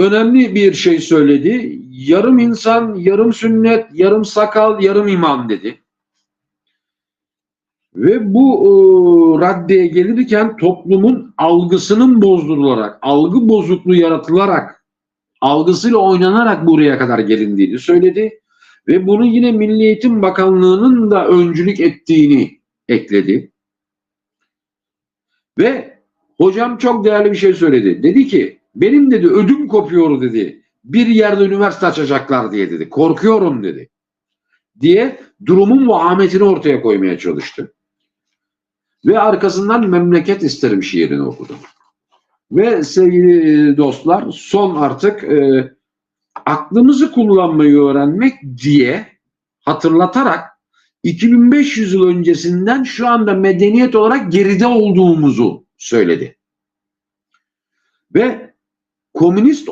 önemli bir şey söyledi. Yarım insan, yarım sünnet, yarım sakal, yarım imam dedi. Ve bu e, raddeye gelirken toplumun algısının bozdurularak, algı bozukluğu yaratılarak, algısıyla oynanarak buraya kadar gelindiğini söyledi. Ve bunu yine Milli Eğitim Bakanlığı'nın da öncülük ettiğini ekledi. Ve hocam çok değerli bir şey söyledi. Dedi ki benim dedi ödüm kopuyor dedi. Bir yerde üniversite açacaklar diye dedi. Korkuyorum dedi. Diye durumun vahametini ortaya koymaya çalıştı. Ve arkasından memleket isterim şiirini okudu. Ve sevgili dostlar son artık e, aklımızı kullanmayı öğrenmek diye hatırlatarak 2500 yıl öncesinden şu anda medeniyet olarak geride olduğumuzu söyledi. Ve komünist